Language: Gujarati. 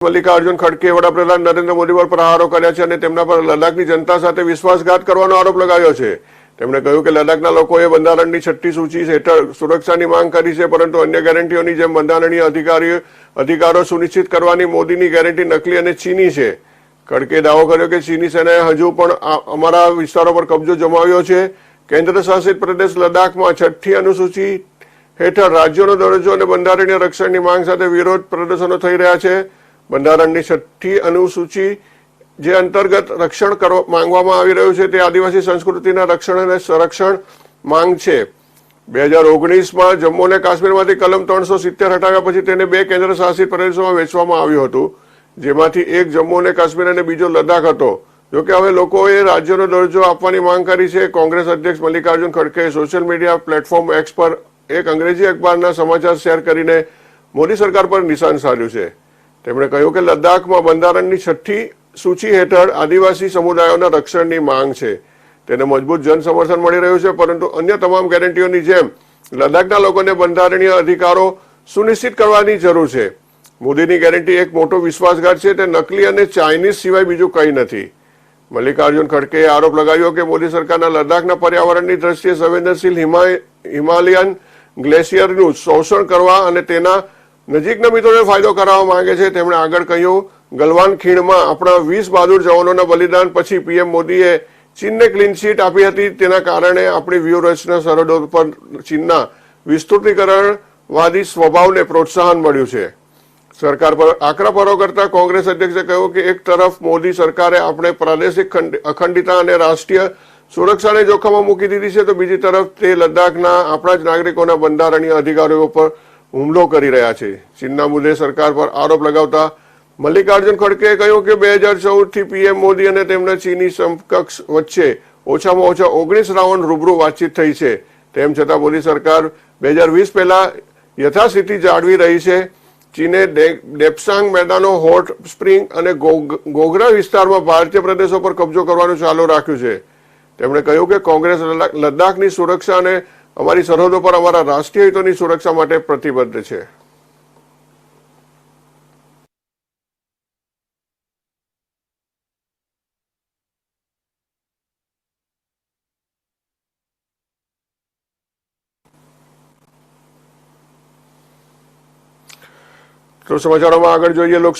મલ્લિકાર્જુન ખડકે વડાપ્રધાન નરેન્દ્ર મોદી પર પ્રહારો કર્યા છે અને તેમના પર લદ્દાખની જનતા સાથે વિશ્વાસઘાત કરવાનો આરોપ લગાવ્યો છે. તેમણે કહ્યું કે લદ્દાખના લોકોએ બંધારણની છઠ્ઠી સૂચિ હેઠળ સુરક્ષાની માંગ કરી છે, પરંતુ અન્ય ગેરંટીઓની જેમ બંધારણીય અધિકારીઓ, અધિકારો સુનિશ્ચિત કરવાની મોદીની ગેરંટી નકલી અને ચીની છે. ખડકે દાવો કર્યો કે ચીની સેનાએ હજુ પણ અમારા વિસ્તારો પર કબજો જમાવ્યો છે. કેન્દ્ર શાસિત પ્રદેશ લદ્દાખમાં છઠ્ઠી અનુસૂચિ હેઠળ રાજ્યોનો દરજ્જો અને બંધારણીય રક્ષણની માંગ સાથે વિરોધ પ્રદર્શનો થઈ રહ્યા છે. બંધારણની છઠ્ઠી અનુસૂચિ જે અંતર્ગત રક્ષણ કરવા માંગવામાં આવી રહ્યું છે તે આદિવાસી સંસ્કૃતિના રક્ષણ અને સંરક્ષણ માંગ છે. બે હજાર ઓગણીસમાં જમ્મુ અને કાશ્મીરમાંથી કલમ ત્રણસો સિત્તેર હટાવ્યા પછી તેને બે કેન્દ્ર શાસિત પ્રદેશોમાં વેચવામાં આવ્યું હતું. જેમાંથી એક જમ્મુ અને કાશ્મીર અને બીજો લદ્દાખ હતો. જોકે હવે લોકોએ રાજ્યનો દરજ્જો આપવાની માંગ કરી છે. કોંગ્રેસ અધ્યક્ષ મલ્લિકાર્જુન ખડગેએ સોશિયલ મીડિયા પ્લેટફોર્મ એક્સ પર એક અંગ્રેજી અખબારના સમાચાર શેર કરીને મોદી સરકાર પર નિશાન સાધ્યું છે. તેમણે કહ્યું કે લદ્દાખમાં બંધારણની છઠ્ઠી સૂચિ હેઠળ આદિવાસી સમુદાયોના રક્ષણની માંગ છે. તેને મજબૂત જન સમર્થન મળી રહ્યું છે, પરંતુ અન્ય તમામ ગેરંટીઓની જેમ લદ્દાખના લોકોને બંધારણીય અધિકારો સુનિશ્ચિત કરવાની જરૂર છે. મોદીની ગેરંટી એક મોટો વિશ્વાસઘાત છે, તે નકલી અને ચાઇનીઝ સિવાય બીજું કંઈ નથી. મલ્લિકાર્જુન ખડકેએ આરોપ લગાવ્યો કે મોદી સરકારના લદ્દાખના પર્યાવરણની દ્રષ્ટિએ સંવેદનશીલ હિમાલયન ગ્લેશિયરનું શોષણ કરવા અને તેના નજીકના મિત્રોને ફાયદો કરાવવા માંગે છે. તેમણે આગળ કહ્યું, ગલવાન ખીણમાં આપણા વીસ બહાદુર જવાનોના બલિદાન પછી પીએમ મોદીએ ચીનને ક્લીનચીટ આપી હતી. તેના કારણે આપણી વ્યૂહરચના સરહદો પર ચીનના વિસ્તૃતીકરણવાદી સ્વભાવને પ્રોત્સાહન મળ્યું છે. સરકાર પર આકરા પરો કરતા કોંગ્રેસ અધ્યક્ષે કહ્યું કે એક તરફ મોદી સરકારે આપણે પ્રાદેશિક ખંડ- અખંડિતતા અને રાષ્ટ્રીય સુરક્ષાને જોખમમાં મૂકી દીધી છે, તો બીજી તરફ તે લદ્દાખના આપણા જ નાગરિકોના બંધારણીય અધિકારીઓ પર હુમલો કરી રહ્યા છે. ચીનના મુદ્દે સરકાર પર આરોપ લગાવતા મલ્લિકાર્જુન ખડકેએ કહ્યું કે બે હજાર ચૌદથી પીએમ મોદી અને તેમના ચીની સમકક્ષ વચ્ચે ઓછામાં ઓછા ઓગણીસ રાઉન્ડ રૂબરૂ વાતચીત થઈ છે. તેમ છતાં મોદી સરકાર બે હજાર વીસ પહેલા યથાસ્થિતિ જાળવી રહી છે. ચીને ડેપ્સાંગ મેદાનો, હોટ સ્પ્રિંગ અને ગોગ- ગોગરા વિસ્તારમાં ભારતીય પ્રદેશો પર કબજો કરવાનું ચાલુ રાખ્યું છે. તેમણે કહ્યું કે કોંગ્રેસ લદ્દાખ- લદ્દાખની સુરક્ષા અને અમારી સરહદો પર અમારા રાષ્ટ્રીય હિતોની સુરક્ષા માટે પ્રતિબદ્ધ છે. તો સમાચારોમાં આગળ જોઈએ, લોકસભા